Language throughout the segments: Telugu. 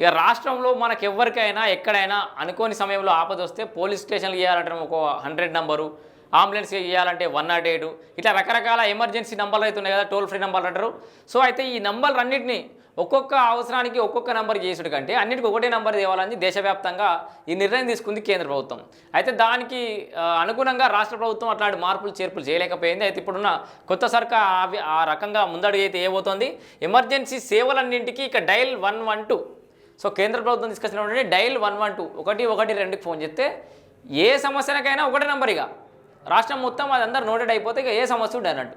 ఇక రాష్ట్రంలో మనకు ఎవరికైనా ఎక్కడైనా అనుకోని సమయంలో ఆపద వస్తే పోలీస్ స్టేషన్కి ఇవ్వాలంటే ఒక హండ్రెడ్ నంబరు అంబులెన్స్కి ఇవ్వాలంటే వన్ నాట్ ఎయిట్. ఇట్లా రకరకాల ఎమర్జెన్సీ నంబర్లు అయితే ఉన్నాయి కదా టోల్ ఫ్రీ నంబర్లు అంటారు. సో అయితే ఈ నంబర్లు అన్నింటినీ ఒక్కొక్క అవసరానికి ఒక్కొక్క నంబర్ చేసుడు కంటే అన్నిటికీ ఒకటే నంబర్ తేవాలని దేశవ్యాప్తంగా ఈ నిర్ణయం తీసుకుంది కేంద్ర ప్రభుత్వం. అయితే దానికి అనుగుణంగా రాష్ట్ర ప్రభుత్వం అట్లాంటి మార్పులు చేర్పులు చేయలేకపోయింది. అయితే ఇప్పుడున్న కొత్త సర్కార్ ఆ రకంగా ముందడుగు అయితే ఏబోతోంది ఎమర్జెన్సీ సేవలన్నింటికి ఇక dial one one two so కేంద్ర ప్రభుత్వం తీసుకొచ్చినటువంటి డైల్ వన్ వన్ టూ ఒకటి ఒకటి రెండుకి ఫోన్ చేస్తే ఏ సమస్యనకైనా ఒకటే నంబర్ ఇక. రాష్ట్రం మొత్తం అది అందరు నోటెడ్ అయిపోతే ఇక ఏ సమస్య ఉండదు అన్నట్టు.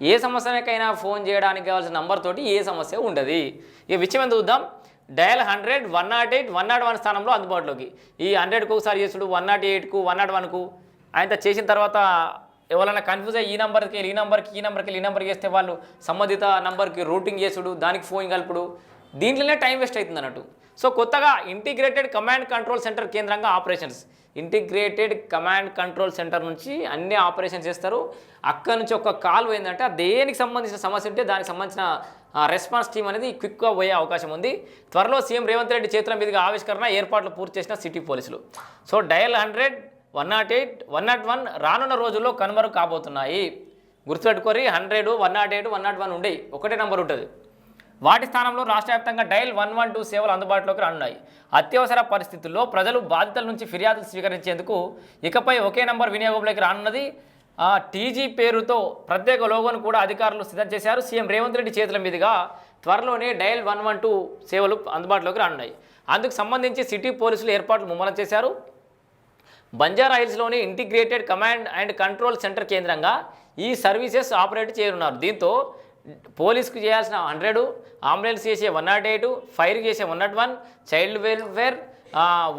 ఏ సమస్యనకైనా ఫోన్ చేయడానికి కావాల్సిన నంబర్ తోటి ఏ సమస్య ఉండదు. ఇక విషయం ఎంత చూద్దాం. Dial hundred one not eight one not one స్థానంలో అందుబాటులోకి. ఈ హండ్రెడ్కు ఒకసారి చేసుడు వన్ నాట్ ఎయిట్కు వన్ నాట్ వన్కు. ఆయన చేసిన తర్వాత ఎవరైనా కన్ఫ్యూజ్ అయ్యి ఈ నెంబర్కి వెళ్ళి ఈ నెంబర్కి ఈ నెంబర్కి వెళ్ళి ఈ నెంబర్కి వేస్తే వాళ్ళు సంబంధిత నెంబర్కి రూటింగ్ చేసుడు దానికి ఫోన్ కలుపుడు. దీంట్లోనే టైం వేస్ట్ అవుతుంది అన్నట్టు. సో కొత్తగా ఇంటిగ్రేటెడ్ కమాండ్ కంట్రోల్ సెంటర్ కేంద్రంగా operations. Integrated command control centre నుంచి అన్ని ఆపరేషన్స్ చేస్తారు. అక్కడ నుంచి ఒక కాల్ పోయిందంటే దేనికి సంబంధించిన సమస్య ఉంటే దానికి సంబంధించిన రెస్పాన్స్ టీమ్ అనేది క్విక్గా పోయే అవకాశం ఉంది. త్వరలో సీఎం రేవంత్ రెడ్డి చేతుల మీదుగా ఆవిష్కరణ ఏర్పాట్లు పూర్తి చేసిన సిటీ పోలీసులు. So dial hundred one not eight one not one రానున్న రోజుల్లో కనుమరుగు కాబోతున్నాయి. గుర్తుపెట్టుకోరి hundred one not eight one not one ఉండేవి ఒకటే నెంబర్ ఉంటుంది. వాటి స్థానంలో రాష్ట్ర వ్యాప్తంగా డయల్ వన్ వన్ టూ సేవలు అందుబాటులోకి రానున్నాయి. అత్యవసర పరిస్థితుల్లో ప్రజలు బాధితుల నుంచి ఫిర్యాదులు స్వీకరించేందుకు ఇకపై ఒకే నంబర్ వినియోగంలోకి రానున్నది. టీజీ పేరుతో ప్రత్యేక లోగోను కూడా అధికారులు సిద్ధం చేశారు. సీఎం రేవంత్ రెడ్డి చేతుల మీదుగా త్వరలోనే డయల్ వన్ వన్ టూ సేవలు అందుబాటులోకి రానున్నాయి. అందుకు సంబంధించి సిటీ పోలీసులు ఏర్పాట్లు ముమ్మరం చేశారు. Banjara హిల్స్లోని integrated command and control centre కేంద్రంగా ఈ సర్వీసెస్ ఆపరేట్ చేయనున్నారు. దీంతో పోలీస్కు చేయాల్సిన హండ్రెడ్ అంబులెన్స్ చేసే వన్ నాట్ ఎయిట్ ఫైర్ చేసే one not one child welfare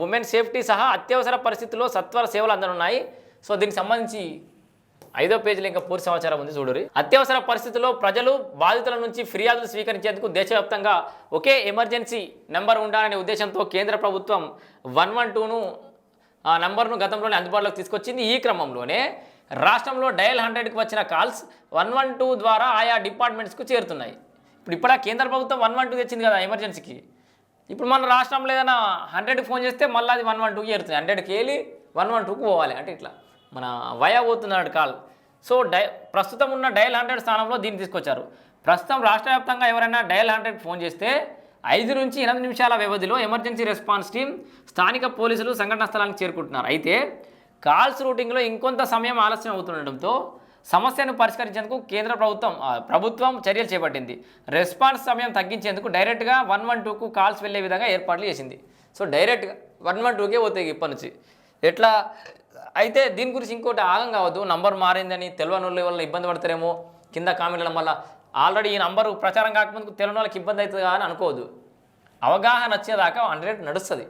women safety సహా అత్యవసర పరిస్థితుల్లో సత్వర సేవలు అందనున్నాయి. సో దీనికి సంబంధించి ఐదో పేజీలో ఇంకా పూర్తి సమాచారం ఉంది చూడరి అత్యవసర పరిస్థితుల్లో ప్రజలు బాధితుల నుంచి ఫిర్యాదులు స్వీకరించేందుకు దేశవ్యాప్తంగా ఒకే ఎమర్జెన్సీ నెంబర్ ఉండాలనే ఉద్దేశంతో కేంద్ర ప్రభుత్వం వన్ వన్ టూను ఆ నంబర్ను గతంలోనే అందుబాటులోకి తీసుకొచ్చింది ఈ క్రమంలోనే రాష్ట్రంలో డయల్ హండ్రెడ్కి వచ్చిన కాల్స్ వన్ వన్ టూ ద్వారా ఆయా డిపార్ట్మెంట్స్కు చేరుతున్నాయి. ఇప్పుడు ఇప్పుడా కేంద్ర ప్రభుత్వం వన్ వన్ టూ తెచ్చింది కదా ఎమర్జెన్సీకి. ఇప్పుడు మన రాష్ట్రంలో ఏదైనా హండ్రెడ్కి ఫోన్ చేస్తే మళ్ళీ అది వన్ వన్ టూకి చేరుతుంది. హండ్రెడ్కి వెళ్ళి వన్ వన్ టూకి పోవాలి. అంటే ఇట్లా మన వయా పోతుంది కాల్. సో డై ప్రస్తుతం ఉన్న డయల్ హండ్రెడ్ స్థానంలో దీన్ని తీసుకొచ్చారు. ప్రస్తుతం రాష్ట్ర వ్యాప్తంగా ఎవరైనా డయల్ హండ్రెడ్ ఫోన్ చేస్తే ఐదు నుంచి ఎనిమిది నిమిషాల వ్యవధిలో ఎమర్జెన్సీ రెస్పాన్స్ టీం స్థానిక పోలీసులు సంఘటనా స్థలానికి చేరుకుంటున్నారు. అయితే కాల్స్ రూటింగ్లో ఇంకొంత సమయం ఆలస్యం అవుతుండటంతో సమస్యను పరిష్కరించేందుకు కేంద్ర ప్రభుత్వం ప్రభుత్వం చర్యలు చేపట్టింది. రెస్పాన్స్ సమయం తగ్గించేందుకు డైరెక్ట్గా వన్ వన్ టూకు కాల్స్ వెళ్ళే విధంగా ఏర్పాట్లు చేసింది. సో డైరెక్ట్గా వన్ వన్ టూకే పోతాయి ఇప్పటి నుంచి. ఎట్లా? అయితే దీని గురించి ఇంకోటి ఆగం కావద్దు. నంబర్ మారిందని తెలియని వాళ్ళ వల్ల ఇబ్బంది పడతారేమో కింద కామెంట్ల వల్ల ఆల్రెడీ ఈ నంబరు ప్రచారం కాకముందు తెలియని వాళ్ళకి ఇబ్బంది అవుతుంది అని అనుకోవద్దు. అవగాహన వచ్చేదాకా హండ్రెడ్ నడుస్తుంది.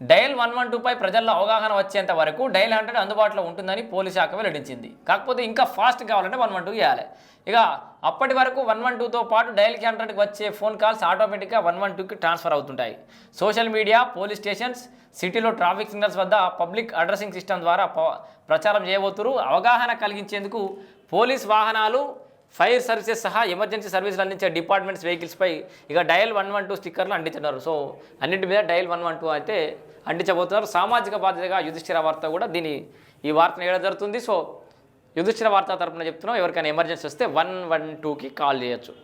డయల్ వన్ వన్ టూపై ప్రజల్లో అవగాహన వచ్చేంత వరకు డయల్ హండ్రెడ్ అందుబాటులో ఉంటుందని పోలీస్ శాఖ వెల్లడించింది. కాకపోతే ఇంకా ఫాస్ట్ కావాలంటే వన్ వన్ టూ చేయాలి. ఇక అప్పటి వరకు వన్ వన్ టూతో పాటు డైల్కి హండ్రెడ్కి వచ్చే ఫోన్ కాల్స్ ఆటోమేటిక్గా వన్ వన్ టూకి ట్రాన్స్ఫర్ అవుతుంటాయి. సోషల్ మీడియా పోలీస్ స్టేషన్స్ సిటీలో ట్రాఫిక్ సిగ్నల్స్ వద్ద పబ్లిక్ అడ్రసింగ్ సిస్టమ్ ద్వారా ప్రచారం చేయబోతున్నారు అవగాహన కలిగించేందుకు పోలీస్ వాహనాలు ఫైర్ సర్వీసెస్ సహా ఎమర్జెన్సీ సర్వీసులు అందించే డిపార్ట్మెంట్స్ వెహికల్స్పై ఇక డయల్ వన్ వన్ టూ స్టిక్కర్లు అంటించున్నారు సో అన్నింటి మీద డయల్ వన్ వన్ టూ అయితే అంటించబోతున్నారు. సామాజిక బాధ్యతగా యుధిష్ఠిర వార్త కూడా దీని ఈ వార్తను వేయడం జరుగుతుంది. సో యుధిష్ఠిర వార్త తరపున చెప్తున్నాం. ఎవరికైనా ఎమర్జెన్సీ వస్తే వన్ వన్ టూకి కాల్ చేయొచ్చు.